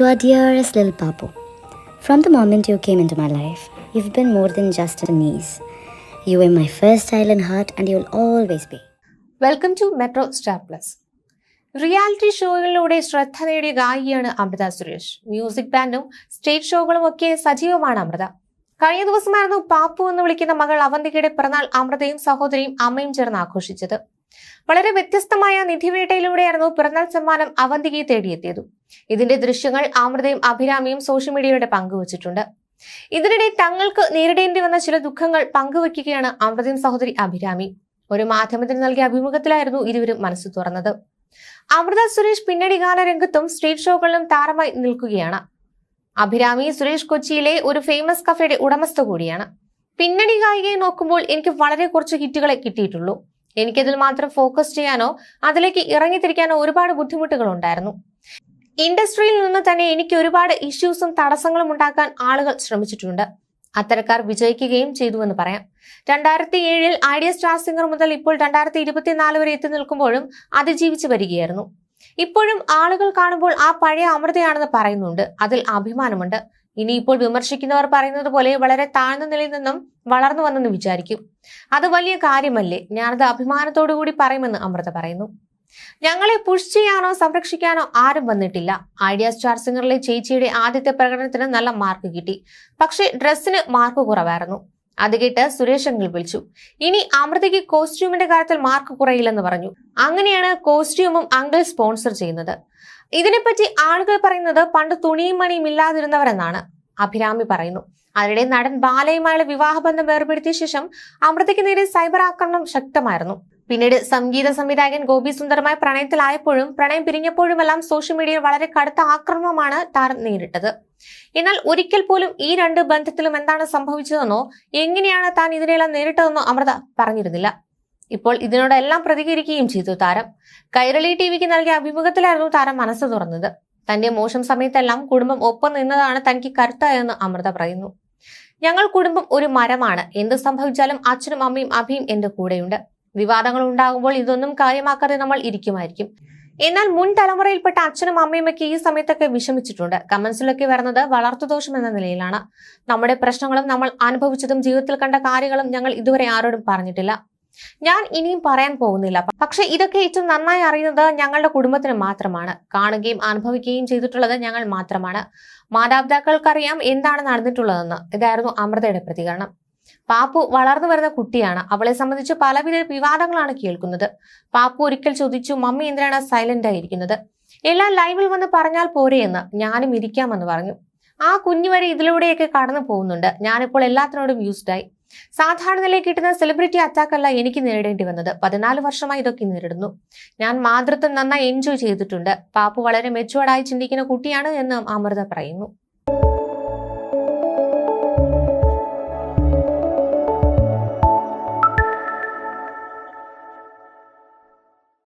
To our dearest little Papu, from the moment you came into my life, you've been more than just a niece. You were my first silent heart, and you'll always be. Welcome to metro Star Plus reality ഷോകളിലൂടെ ശ്രദ്ധ നേടിയ ഗായികയാണ് Amrutha Suresh. Music ബാൻഡും stage ഷോകളും ഒക്കെ സജീവമാണ് അമൃത. കഴിഞ്ഞ ദിവസമായിരുന്നു പാപ്പു എന്ന് വിളിക്കുന്ന മകൾ അവന്തികയുടെ പിറന്നാൾ അമൃതയും സഹോദരിയും അമ്മയും ചേർന്ന് ആഘോഷിച്ചത്. വളരെ വ്യത്യസ്തമായ നിധിവേട്ടയിലൂടെയായിരുന്നു പിറന്നാൾ സമ്മാനം അവന്തികയെ തേടിയെത്തിയത്. ഇതിന്റെ ദൃശ്യങ്ങൾ അമൃതയും അഭിരാമിയും സോഷ്യൽ മീഡിയയുടെ പങ്കുവച്ചിട്ടുണ്ട് ഇതിനിടെ തങ്ങൾക്ക് നേരിടേണ്ടി വന്ന ചില ദുഃഖങ്ങൾ പങ്കുവെക്കുകയാണ് അമൃതയും സഹോദരി അഭിരാമി. ഒരു മാധ്യമത്തിന് നൽകിയ അഭിമുഖത്തിലായിരുന്നു ഇരുവരും മനസ്സ് തുറന്നത്. അമൃത സുരേഷ് പിന്നണി ഗാന രംഗത്തും സ്റ്റേജ് ഷോകളിലും താരമായി നിൽക്കുകയാണ്. അഭിരാമി സുരേഷ് കൊച്ചിയിലെ ഒരു ഫേമസ് കഫേയുടെ ഉടമസ്ഥ കൂടിയാണ്. പിന്നണി ഗായികയെ നോക്കുമ്പോൾ എനിക്ക് വളരെ കുറച്ച് ഹിറ്റുകളെ കിട്ടിയിട്ടുള്ളൂ. എനിക്കതിൽ മാത്രം ഫോക്കസ് ചെയ്യാനോ അതിലേക്ക് ഇറങ്ങിത്തിരിക്കാനോ ഒരുപാട് ബുദ്ധിമുട്ടുകൾ ഉണ്ടായിരുന്നു ഇൻഡസ്ട്രിയിൽ നിന്ന് തന്നെ എനിക്ക് ഒരുപാട് ഇഷ്യൂസും തടസ്സങ്ങളും ഉണ്ടാക്കാൻ ആളുകൾ ശ്രമിച്ചിട്ടുണ്ട്. അത്തരക്കാർ വിജയിക്കുകയും ചെയ്തുവെന്ന് പറയാം. രണ്ടായിരത്തി ഏഴിൽ ഐഡിയ സ്റ്റാർ സിംഗർ മുതൽ ഇപ്പോൾ രണ്ടായിരത്തി ഇരുപത്തിനാല് വരെ എത്തി നിൽക്കുമ്പോഴും അതിജീവിച്ചു വരികയായിരുന്നു. ഇപ്പോഴും ആളുകൾ കാണുമ്പോൾ ആ പഴയ അമൃതയാണെന്ന് പറയുന്നുണ്ട്. അതിൽ അഭിമാനമുണ്ട്. ഇനിയിപ്പോൾ വിമർശിക്കുന്നവർ പറയുന്നത് പോലെ വളരെ താഴ്ന്ന നിലയിൽ നിന്നും വളർന്നു വന്നെന്ന് വിചാരിക്കും. അത് വലിയ കാര്യമല്ലേ? ഞാനത് അഭിമാനത്തോടു കൂടി പറയുമെന്ന് അമൃത പറയുന്നു. ഞങ്ങളെ പുഷ് ചെയ്യാനോ സംരക്ഷിക്കാനോ ആരും വന്നിട്ടില്ല. ഐഡിയ സ്റ്റാർ സിംഗറിലെ ചേച്ചിയുടെ ആദ്യത്തെ പ്രകടനത്തിന് നല്ല മാർക്ക് കിട്ടി. പക്ഷേ ഡ്രസ്സിന് മാർക്ക് കുറവായിരുന്നു. അത് കേട്ട് സുരേഷ് അങ്കിൾ വിളിച്ചു. ഇനി അമൃതയ്ക്ക് കോസ്റ്റ്യൂമിന്റെ കാര്യത്തിൽ മാർക്ക് കുറയില്ലെന്ന് പറഞ്ഞു. അങ്ങനെയാണ് കോസ്റ്റ്യൂമും അങ്കിൾ സ്പോൺസർ ചെയ്യുന്നത്. ഇതിനെപ്പറ്റി ആളുകൾ പറയുന്നത് പണ്ട് തുണിയും മണിയും ഇല്ലാതിരുന്നവരെന്നാണ്. അഭിരാമി പറയുന്നു. അതിനിടെ നടൻ ബാലയുമായുള്ള വിവാഹബന്ധം വേർപെടുത്തിയ ശേഷം അമൃതയ്ക്ക് നേരെ സൈബർ ആക്രമണം ശക്തമായിരുന്നു. പിന്നീട് സംഗീത സംവിധായകൻ ഗോപി സുന്ദറുമായി പ്രണയത്തിലായപ്പോഴും പ്രണയം പിരിഞ്ഞപ്പോഴുമെല്ലാം സോഷ്യൽ മീഡിയയിൽ വളരെ കടുത്ത ആക്രമണമാണ് താരം നേരിട്ടത്. എന്നാൽ ഒരിക്കൽ പോലും ഈ രണ്ട് ബന്ധത്തിലും എന്താണ് സംഭവിച്ചതെന്നോ എങ്ങനെയാണ് താൻ ഇതിനെല്ലാം നേരിട്ടതെന്നോ അമൃത പറഞ്ഞിരുന്നില്ല. ഇപ്പോൾ ഇതിനോടെല്ലാം പ്രതികരിക്കുകയും ചെയ്തു താരം. കൈരളി ടി വിക്ക് നൽകിയ അഭിമുഖത്തിലായിരുന്നു താരം മനസ്സ് തുറന്നത്. തന്റെ മോശം സമയത്തെല്ലാം കുടുംബം ഒപ്പം നിന്നതാണ് തനിക്ക് കരുത്തായെന്ന് അമൃത പറയുന്നു. ഞങ്ങൾ കുടുംബം ഒരു മരമാണ്. എന്ത് സംഭവിച്ചാലും അച്ഛനും അമ്മയും അഭിയും എന്റെ കൂടെയുണ്ട്. വിവാദങ്ങൾ ഉണ്ടാകുമ്പോൾ ഇതൊന്നും കാര്യമാക്കാതെ നമ്മൾ ഇരിക്കുമായിരിക്കും. എന്നാൽ മുൻ തലമുറയിൽപ്പെട്ട അച്ഛനും അമ്മയുമൊക്കെ ഈ സമയത്തൊക്കെ വിഷമിച്ചിട്ടുണ്ട്. കമന്റ്സിലൊക്കെ വരുന്നത് വളർത്തുദോഷം എന്ന നിലയിലാണ്. നമ്മുടെ പ്രശ്നങ്ങളും നമ്മൾ അനുഭവിച്ചതും ജീവിതത്തിൽ കണ്ട കാര്യങ്ങളും ഞങ്ങൾ ഇതുവരെ ആരോടും പറഞ്ഞിട്ടില്ല. ഞാൻ ഇനിയും പറയാൻ പോകുന്നില്ല. പക്ഷെ ഇതൊക്കെ ഏറ്റവും നന്നായി അറിയുന്നത് ഞങ്ങളുടെ കുടുംബത്തിന് മാത്രമാണ്. കാണുകയും അനുഭവിക്കുകയും ചെയ്തിട്ടുള്ളത് ഞങ്ങൾ മാത്രമാണ്. മാതാപിതാക്കൾക്കറിയാം എന്താണ് നടന്നിട്ടുള്ളതെന്ന്. ഇതായിരുന്നു അമൃതയുടെ പ്രതികരണം. പാപ്പു വളർന്നു വരുന്ന കുട്ടിയാണ്. അവളെ സംബന്ധിച്ച് പലവിധ വിവാദങ്ങളാണ് കേൾക്കുന്നത്. പാപ്പു ഒരിക്കൽ ചോദിച്ചു മമ്മി എന്തിനാണ് സൈലന്റ് ആയിരിക്കുന്നത് എല്ലാം ലൈവിൽ വന്ന് പറഞ്ഞാൽ പോരെയെന്ന് ഞാനും ഇരിക്കാമെന്ന് പറഞ്ഞു. ആ കുഞ്ഞു വരെ ഇതിലൂടെയൊക്കെ കടന്നു പോകുന്നുണ്ട്. ഞാനിപ്പോൾ എല്ലാത്തിനോടും യൂസ്ഡായി സാധാരണ നിലയിൽ കിട്ടുന്ന സെലിബ്രിറ്റി അറ്റാക്ക് അല്ല എനിക്ക് നേരിടേണ്ടി വന്നത്. പതിനാല് വർഷമായി ഇതൊക്കെ നേരിടുന്നു. ഞാൻ മാതൃത്വം നന്നായി എൻജോയ് ചെയ്തിട്ടുണ്ട്. പാപ്പു വളരെ മെച്ചുവേർഡായി ചിന്തിക്കുന്ന കുട്ടിയാണ് എന്ന് അമൃത പറയുന്നു.